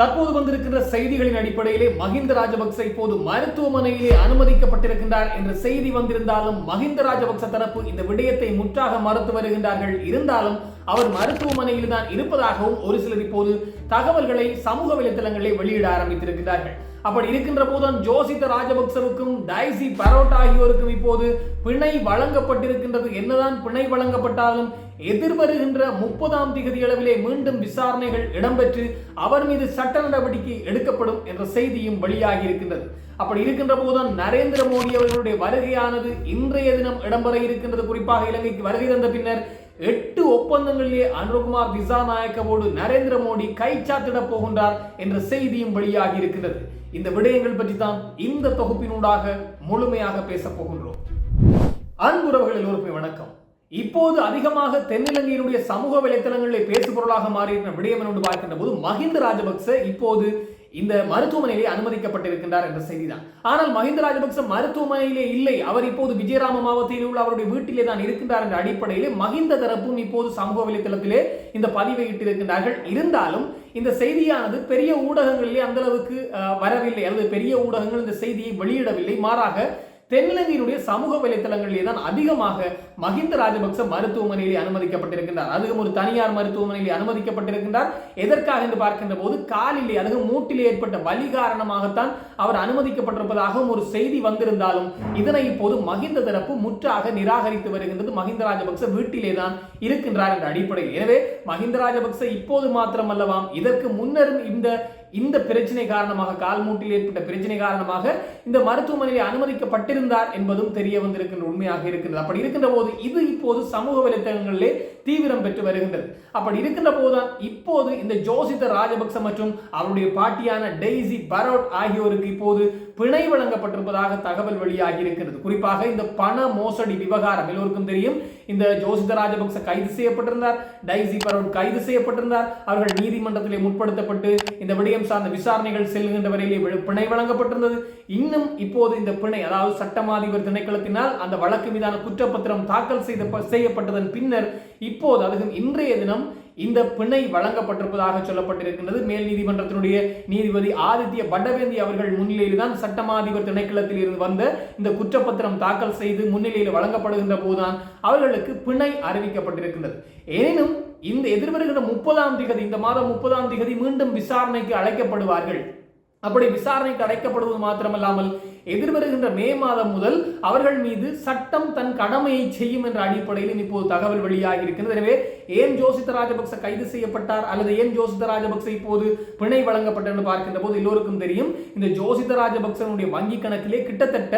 தற்போது வந்திருக்கின்ற செய்திகளின் அடிப்படையிலே மஹிந்த ராஜபக்ச இப்போது மருத்துவமனையிலே அனுமதிக்கப்பட்டிருக்கின்றார் என்ற செய்தி வந்திருந்தாலும் மஹிந்த ராஜபக்ச தரப்பு இந்த விடயத்தை முற்றாக மறுத்து வருகின்றார்கள். இருந்தாலும் அவர் மருத்துவமனையில் தான் இருப்பதாகவும் ஒரு சிலர் இப்போது தகவல்களை சமூக வலைதளங்களில் வெளியிட ஆரம்பித்திருக்கிறார்கள். அப்படி இருக்கின்ற போதுதான் ஜோசித ராஜபக்சவுக்கும் டைசி பரோட் ஆகியோருக்கும் இப்போது பிணை வழங்கப்பட்டிருக்கின்றது. என்னதான் பிணை வழங்கப்பட்டாலும் எதிர்வருகின்ற முப்பதாம் திகதி அளவிலே மீண்டும் விசாரணைகள் இடம்பெற்று அவர் மீது சட்ட நடவடிக்கை எடுக்கப்படும் என்ற செய்தியும் வெளியாகி இருக்கின்றது. அப்படி இருக்கின்ற போதுதான் நரேந்திர மோடி அவர்களுடைய வருகையானது இன்றைய தினம் இடம்பெற இருக்கின்றது. குறிப்பாக இலங்கைக்கு வருகை தந்த பின்னர் எட்டு ஒப்பந்தங்களிலே அனுகுமார் திசாநாயக்கவோடு நரேந்திர மோடி கைச்சாத்திட போகின்றார் என்ற செய்தியும் வெளியாகி இருக்கின்றது. இந்த விடயங்கள் பற்றி தான் இந்த தொகுப்பினூடாக முழுமையாக பேசப் போகின்றோம். அன்புறவர்கள் எல்லோருக்குமே வணக்கம். இப்போது அதிகமாக தென்னிலங்கையினுடைய சமூக வலைத்தளங்களில் பேசுபொருளாக மாறியிருக்கிற விடயம் என்று பார்க்கின்ற போது மஹிந்த ராஜபக்ச இப்போது இந்த மருத்துவமனையிலே அனுமதிக்கப்பட்டிருக்கின்றார் என்ற செய்திதான். ஆனால் மஹிந்த ராஜபக்ச மருத்துவமனையிலே இல்லை. அவர் இப்போது விஜயராம மாவட்டத்தில் உள்ள அவருடைய வீட்டிலே தான் இருக்கின்றார் என்ற அடிப்படையிலே மஹிந்த தரப்பும் இப்போது சமூக வலைத்தளத்திலே இந்த பதிவை இட்டிருக்கின்றார்கள். இருந்தாலும் இந்த செய்தியானது பெரிய ஊடகங்களிலே அந்த அளவுக்கு வரவில்லை. அல்லது பெரிய ஊடகங்கள் இந்த செய்தியை வெளியிடவில்லை. மாறாக தென்னிலங்கையினுடைய சமூக வலைத்தளங்களிலே தான் அதிகமாக மஹிந்த ராஜபக்ச மருத்துவமனையிலே அனுமதிக்கப்பட்டிருக்கின்றார். அதுவும் ஒரு தனியார் மருத்துவமனையிலே அனுமதிக்கப்பட்டிருக்கின்றார். எதற்காக என்று பார்க்கின்ற போது காலிலே அதாவது மூட்டிலே ஏற்பட்ட வலி காரணமாகத்தான் அவர் அனுமதிக்கப்பட்டிருப்பதாகவும் ஒரு செய்தி வந்திருந்தாலும் இதனை இப்போது மஹிந்த தரப்பு முற்றாக நிராகரித்து வருகின்றது. மஹிந்த ராஜபக்ச வீட்டிலே தான் இருக்கின்றார் என்ற அடிப்படையில். எனவே மஹிந்த ராஜபக்ச இப்போது மாத்திரம் அல்லவாம் இதற்கு முன்னரும் இந்த இந்த பிரச்சனை காரணமாக கால் மூட்டில் ஏற்பட்ட பிரச்சனை காரணமாக இந்த மருத்துவமனையில் அனுமதிக்கப்பட்டிருந்தார் என்பதும் தெரிய வந்திருக்கின்ற உண்மையாக இருக்கின்றது. அப்படி இருக்கின்ற போது இது இப்போது சமூக வலைத்தளங்களிலே தீவிரம் பெற்று வருகின்றது. அப்படி இருக்கின்ற போதுதான் இப்போது இந்த ஜோசித ராஜபக்ச மற்றும் அவருடைய பாட்டியான டெய்சி பரோட் ஆகியோருக்கு இப்போது பிணை வழங்கப்பட்டிருப்பதாக தகவல் வெளியாகி இருக்கிறது. குறிப்பாக இந்த பண மோசடி விவகாரம் எல்லோருக்கும் தெரியும். இந்த ஜோசித ராஜபக்ச கைது செய்யப்பட்டிருந்தார். டைசி பரோட் கைது செய்யப்பட்டிருந்தார். அவர்கள் நீதிமன்றத்திலே முற்படுத்தப்பட்டு இந்த விடயம் சார்ந்த விசாரணைகள் செல்கின்ற வரையிலே பிணை வழங்கப்பட்டிருந்தது. இன்னும் இப்போது இந்த பிணை அதாவது சட்டமாதிபர் திணைக்களத்தினால் அந்த வழக்கு மீதான குற்றப்பத்திரம் தாக்கல் செய்த செய்யப்பட்டதன் பின்னர் இப்போது அதுவும் இன்றைய தினம் இந்த பிணை வழங்கப்பட்டிருப்பதாக சொல்லப்பட்டிருக்கின்றது. மேல் நீதிமன்றத்தினுடைய நீதிபதி ஆதித்ய பட்டவேந்தி அவர்கள் முன்னிலையில் தான் சட்டமாதிபர் திணைக்களத்தில் இருந்து வந்த இந்த குற்றப்பத்திரம் தாக்கல் செய்து முன்னிலையில் வழங்கப்படுகின்ற போதுதான் அவர்களுக்கு பிணை அறிவிக்கப்பட்டிருக்கின்றது. எனினும் இந்த எதிர்வருகின்ற முப்பதாம் திகதி இந்த மாதம் முப்பதாம் திகதி மீண்டும் விசாரணைக்கு அழைக்கப்படுவார்கள். அப்படி விசாரணைக்கு அழைக்கப்படுவது மாத்திரமல்லாமல் எதிர்வருகின்ற மே மாதம் முதல் அவர்கள் மீது சட்டம் தன் கடமையை செய்யும் என்ற அடிப்படையில் இப்போது தகவல் வெளியாகி இருக்கிறது எனவே ஏன் ஜோசித ராஜபக்ச கைது செய்யப்பட்டார்? அல்லது ஏன் ஜோசித ராஜபக்ச இப்போது பிணை வழங்கப்பட்டார் என்று பார்க்கின்ற போது எல்லோருக்கும் தெரியும் இந்த ஜோசித ராஜபக்சனுடைய வங்கி கணக்கிலே கிட்டத்தட்ட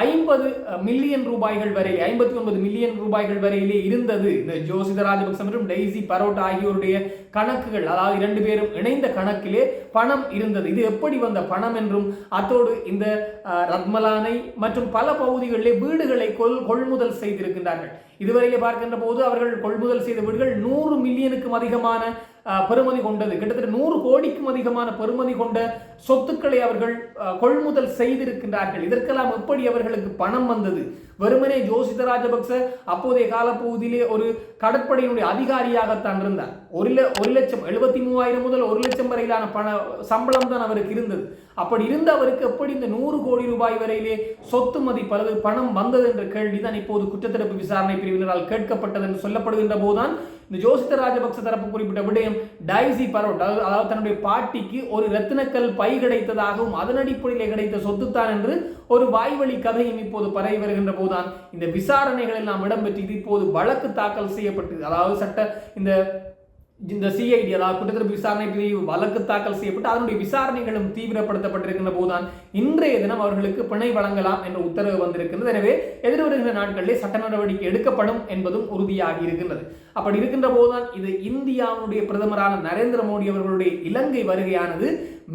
ஐம்பது மில்லியன் ரூபாய்கள் வரை ஐம்பத்தி ஒன்பது மில்லியன் ரூபாய்கள் வரையிலே இருந்தது. இந்த ஜோசித ராஜபக்ச மற்றும் டெய்சி பரோட் ஆகியோருடைய கணக்குகள் அதாவது இரண்டு பேரும் இணைந்த கணக்கிலே பணம் இருந்தது. இது எப்படி வந்த பணம் என்றும் அத்தோடு இந்த ரத்மலானை மற்றும் பல பகுதிகளிலே வீடுகளை கொள் கொள்முதல் செய்திருக்கின்றார்கள். இதுவரையிலே பார்க்கின்ற போது அவர்கள் கொள்முதல் செய்த வீடுகள் நூறு மில்லியனுக்கும் அதிகமான பெறுமதி கொண்டது. கிட்டத்தட்ட நூறு கோடிக்கும் அதிகமான பெறுமதி கொண்ட சொத்துக்களை அவர்கள் கொள்முதல் செய்திருக்கின்றார்கள். இதற்கெல்லாம் எப்படி அவர்களுக்கு பணம் வந்தது? வெறுமனே ஜோசித ராஜபக்ச அப்போதைய காலப்பகுதியிலே ஒரு கடற்படையினுடைய அதிகாரியாகத்தான் இருந்தார். ஒரு ல- ஒரு லட்சம் எழுபத்தி மூவாயிரம் முதல் ஒரு லட்சம் வரையிலான பண சம்பளம் தான் அவருக்கு இருந்தது. அப்படி இருந்த அவருக்கு எப்படி இந்த நூறு கோடி ரூபாய் வரையிலே சொத்து மதிப்பு அல்லது பணம் வந்தது என்ற கேள்விதான் இப்போது குற்றத்தடுப்பு விசாரணை பிரிவினரால் கேட்கப்பட்டது என்று சொல்லப்படுகின்ற போதுதான் இந்த ஜோசித ராஜபக்ச தரப்பு குறிப்பிட்ட விடயம் டைசி பரோட் அதாவது அதாவது தன்னுடைய பாட்டிக்கு ஒரு ரத்தினக்கல் பை கிடைத்ததாகவும் அதன் அடிப்படையிலே கிடைத்த சொத்துத்தான் என்று ஒரு வாய்வழி கதையும் இப்போது பரவி வருகின்ற போதுதான். இந்த விசாரணைகள் எல்லாம் இடம்பெற்று இது இப்போது வழக்கு தாக்கல் செய்யப்பட்டது அதாவது சட்ட இந்த இந்த சிஐடி அதாவது குற்றத்தடுப்பு விசாரணை பிரிவு வழக்கு தாக்கல் செய்யப்பட்டு அதனுடைய விசாரணைகளும் தீவிரப்படுத்தப்பட்டிருக்கின்ற போதுதான் இன்றைய தினம் அவர்களுக்கு பிணை வழங்கலாம் என்ற உத்தரவு வந்திருக்கின்றது. எனவே எதிர்வருகின்ற நாட்களிலே சட்ட நடவடிக்கை எடுக்கப்படும் என்பதும் உறுதியாகி இருக்கின்றது. அப்படி இருக்கின்ற போதுதான் இது இந்தியாவுடைய பிரதமரான நரேந்திர மோடி அவர்களுடைய இலங்கை வருகையானது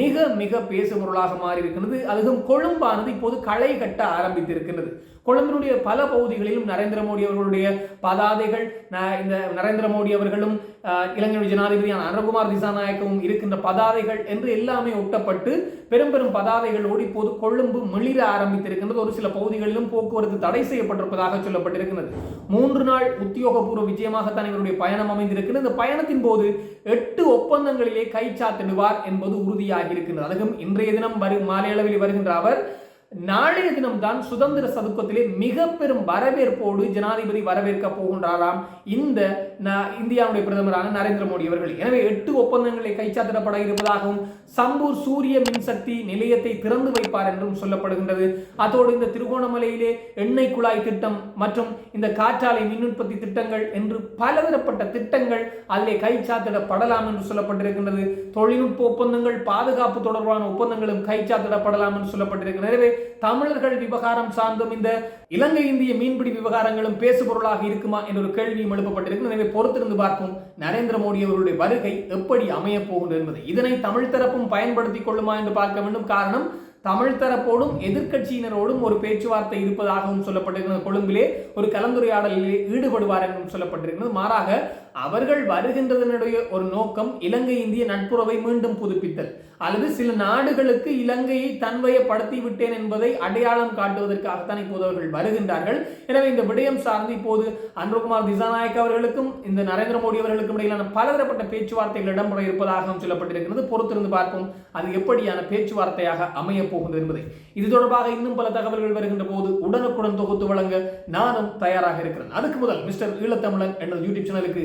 மிக மிக பேசுபொருளாக மாறி இருக்கின்றது அதுவும் கொழும்பானது இப்போது களை கட்ட ஆரம்பித்திருக்கின்றது. கொழும்பினுடைய பல பகுதிகளிலும் நரேந்திர மோடி அவர்களுடைய பதாதைகள் இந்த நரேந்திர மோடி அவர்களும் அஹ், இலங்கை ஜனாதிபதியான அனுகுமார் திசாநாயக்கவும் இருக்கின்ற பதாதைகள் என்று எல்லாமே ஒட்டப்பட்டு பெரும் பெரும் பதாதைகளோடு இப்போது கொழும்பு மிளிர ஆரம்பித்திருக்கின்றது. ஒரு சில பகுதிகளிலும் போக்குவரத்து தடை செய்யப்பட்டிருப்பதாக சொல்லப்பட்டிருக்கிறது மூன்று நாள் உத்தியோகபூர்வ விஜயமாகத்தான் இவருடைய பயணம் அமைந்திருக்கிறது இந்த பயணத்தின் போது எட்டு ஒப்பந்தங்களிலே கைச்சாத்திடுவார் என்பது உறுதியாகி இருக்கின்றது அதுவும் இன்றைய தினம் வரு மாலை அளவில் வருகின்ற அவர் நாளைய தினம்தான் சுதந்திர சதுக்கத்திலே மிக பெரும் வரவேற்போடு ஜனாதிபதி வரவேற்க போகின்றாராம். இந்த இந்தியாவுடைய பிரதமரான நரேந்திர மோடி அவர்கள். எனவே எட்டு ஒப்பந்தங்களை கைச்சாத்திடப்பட இருப்பதாகவும் சம்பூர் சூரிய மின்சக்தி நிலையத்தை திறந்து வைப்பார் என்றும் சொல்லப்படுகின்றது. அதோடு இந்த திருகோணமலையிலே எண்ணெய் குழாய் திட்டம் மற்றும் இந்த காற்றாலை மின் உற்பத்தி திட்டங்கள் என்று பலதரப்பட்ட திட்டங்கள் அதிலே கைச்சாத்திடப்படலாம் என்று சொல்லப்பட்டிருக்கின்றது. தொழில்நுட்ப ஒப்பந்தங்கள் பாதுகாப்பு தொடர்பான ஒப்பந்தங்களும் கைச்சாத்திடப்படலாம் என்று சொல்லப்பட்டிருக்கிறது எனவே தமிழர்கள் விவகாரம் சார்ந்தும் இந்த இலங்கை இந்திய மீன்பிடி விவகாரங்களும் பேசுபொருளாக இருக்குமா என்ற ஒரு கேள்வியும் எழுப்பப்பட்டிருக்கு எனவே பொறுத்திருந்து பார்ப்போம். நரேந்திர மோடி அவருடைய வருகை எப்படி அமையப் போகின்றது என்பது. இதனை தமிழ் தரப்பும் பயன்படுத்திக் கொள்ளுமா என்று பார்க்க வேண்டும். காரணம் தமிழ் தரப்போடும் எதிர்க்கட்சியினரோடும் ஒரு பேச்சுவார்த்தை இருப்பதாகவும் சொல்லப்பட்டிருக்கிறது. கொழும்பிலே ஒரு கலந்துரையாடலில் ஈடுபடுவார் என்றும் சொல்லப்பட்டிருக்கிறது. மாறாக அவர்கள் வருகின்றதனுடைய ஒரு நோக்கம் இலங்கை இந்திய நட்புறவை மீண்டும் புதுப்பித்தல். அல்லது சில நாடுகளுக்கு இலங்கையை தன்வயப்படுத்தி விட்டேன் என்பதை அடையாளம் காட்டுவதற்காகத்தான் இப்போது அவர்கள் வருகின்றார்கள். எனவே இந்த விடயம் சார்ந்து இப்போது அன்புகுமார் திசாநாயக் அவர்களுக்கும் இந்த நரேந்திர மோடி அவர்களுக்கும் இடையிலான பலதரப்பட்ட பேச்சுவார்த்தைகள் இடம்பெற இருப்பதாகவும் சொல்லப்பட்டிருக்கிறது. பொறுத்திருந்து பார்ப்போம் அது எப்படியான பேச்சுவார்த்தையாக அமையப் போகிறது என்பதை. இது தொடர்பாக இன்னும் பல தகவல்கள் வருகின்ற போது உடனுக்குடன் தொகுத்து வழங்க நானும் தயாராக இருக்கிறேன். அதுக்கு முதல் மிஸ்டர் ஈழத்தமிழன் எனது யூடியூப் சேனலுக்கு